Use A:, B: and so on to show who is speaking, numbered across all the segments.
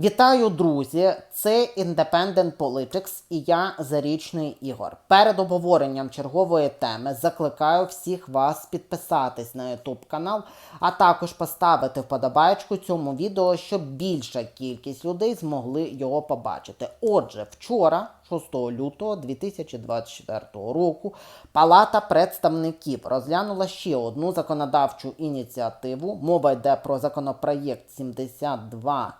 A: Вітаю, друзі! Це Independent Politics і я Зарічний Ігор. Перед обговоренням чергової теми закликаю всіх вас підписатись на YouTube канал, а також поставити вподобайку цьому відео, щоб більша кількість людей змогли його побачити. Отже, вчора, 6 лютого 2024 року, Палата представників розглянула ще одну законодавчу ініціативу. Мова йде про законопроєкт 72.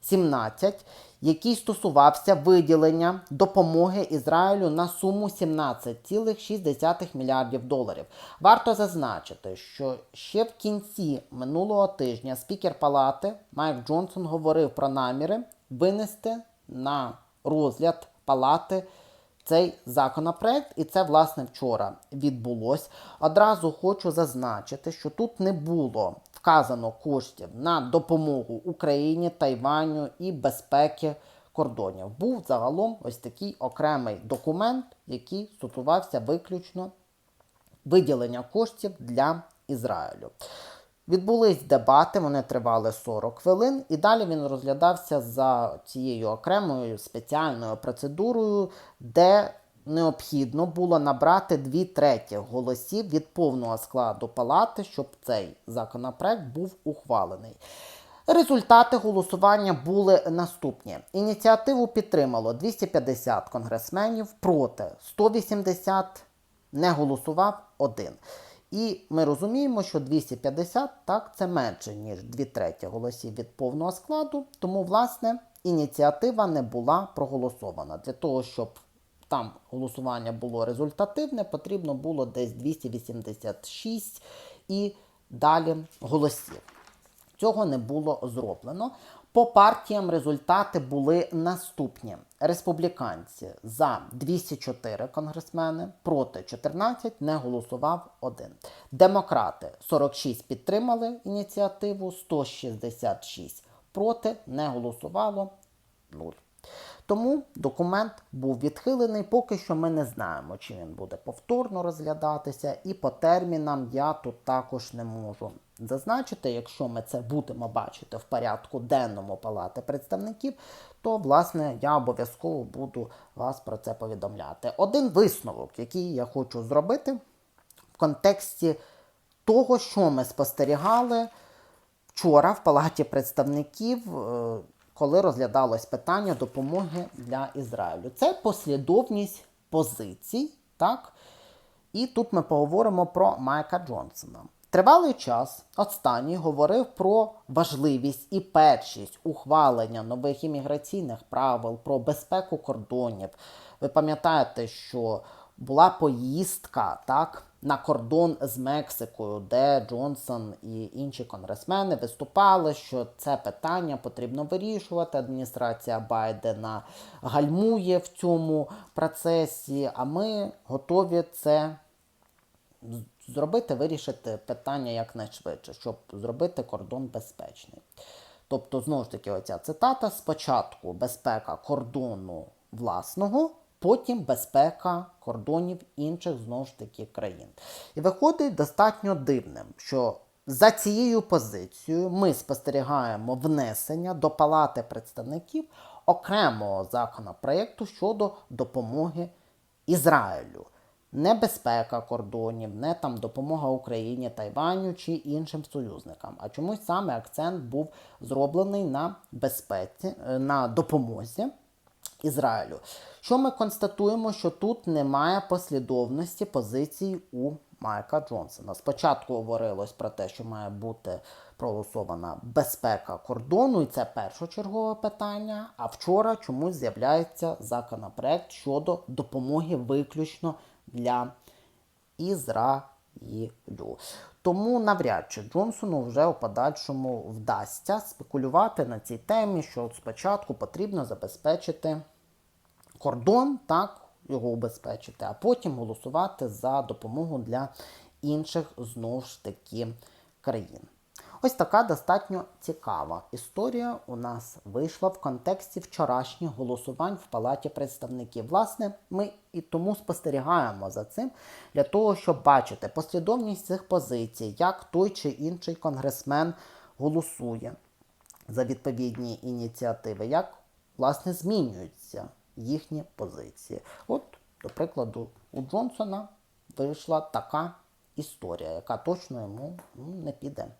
A: 17, який стосувався виділення допомоги Ізраїлю на суму 17,6 мільярдів доларів. Варто зазначити, що ще в кінці минулого тижня спікер палати Майк Джонсон говорив про наміри винести на розгляд палати цей законопроект, і це власне вчора відбулось. Одразу хочу зазначити, що тут не було вказано коштів на допомогу Україні, Тайваню і безпеки кордонів. Був загалом ось такий окремий документ, який стосувався виключно виділення коштів для Ізраїлю. Відбулись дебати, вони тривали 40 хвилин, і далі він розглядався за цією окремою спеціальною процедурою, де необхідно було набрати дві треті голосів від повного складу палати, щоб цей законопроект був ухвалений. Результати голосування були наступні: ініціативу підтримало 250 конгресменів проти 180 не голосував один. І ми розуміємо, що 250 так це менше, ніж 2 треті голосів від повного складу. Тому, власне, ініціатива не була проголосована. Для того, щоб там голосування було результативне, потрібно було десь 286 і далі голосів. Цього не було зроблено. По партіям результати були наступні: республіканці за 204 конгресмени, проти 14 не голосував один. Демократи 46 підтримали ініціативу, 166 проти не голосувало 0. Тому документ був відхилений. Поки що ми не знаємо, чи він буде повторно розглядатися, і по термінам я тут також не можу зазначити. Якщо ми це будемо бачити в порядку денному Палати представників, то власне я обов'язково буду вас про це повідомляти. Один висновок, який я хочу зробити в контексті того, що ми спостерігали вчора в Палаті представників. Коли розглядалось питання допомоги для Ізраїлю. Це послідовність позицій, так? І тут ми поговоримо про Майка Джонсона. Тривалий час останній говорив про важливість і першість ухвалення нових імміграційних правил, про безпеку кордонів. Ви пам'ятаєте, що була поїздка так, на кордон з Мексикою, де Джонсон і інші конгресмени виступали, що це питання потрібно вирішувати. Адміністрація Байдена гальмує в цьому процесі, а ми готові це зробити, вирішити питання якнайшвидше, щоб зробити кордон безпечний. Тобто, знову ж таки, оця цитата: спочатку безпека кордону власного, потім безпека кордонів інших знову ж таки країн. І виходить достатньо дивним, що за цією позицією ми спостерігаємо внесення до Палати представників окремого законопроекту щодо допомоги Ізраїлю. Не безпека кордонів, не там допомога Україні, Тайваню чи іншим союзникам. А чомусь саме акцент був зроблений на безпеці, е, на допомозі Ізраїлю. Що ми констатуємо, що тут немає послідовності позицій у Майка Джонсона. Спочатку говорилось про те, що має бути проголосована безпека кордону, і це першочергове питання. А вчора чомусь з'являється законопроект щодо допомоги виключно для Ізраїлю. Тому навряд чи Джонсону вже у подальшому вдасться спекулювати на цій темі, що спочатку потрібно забезпечити кордон, так, його убезпечити, а потім голосувати за допомогу для інших знову ж таки країн. Ось така достатньо цікава історія у нас вийшла в контексті вчорашніх голосувань в Палаті представників. Власне, ми і тому спостерігаємо за цим для того, щоб бачити послідовність цих позицій, як той чи інший конгресмен голосує. за відповідні ініціативи, як власне змінюються їхні позиції. От, до прикладу, у Джонсона вийшла така історія, яка точно йому ну, не піде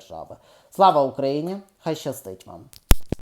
A: держави. Слава Україні! Хай щастить вам!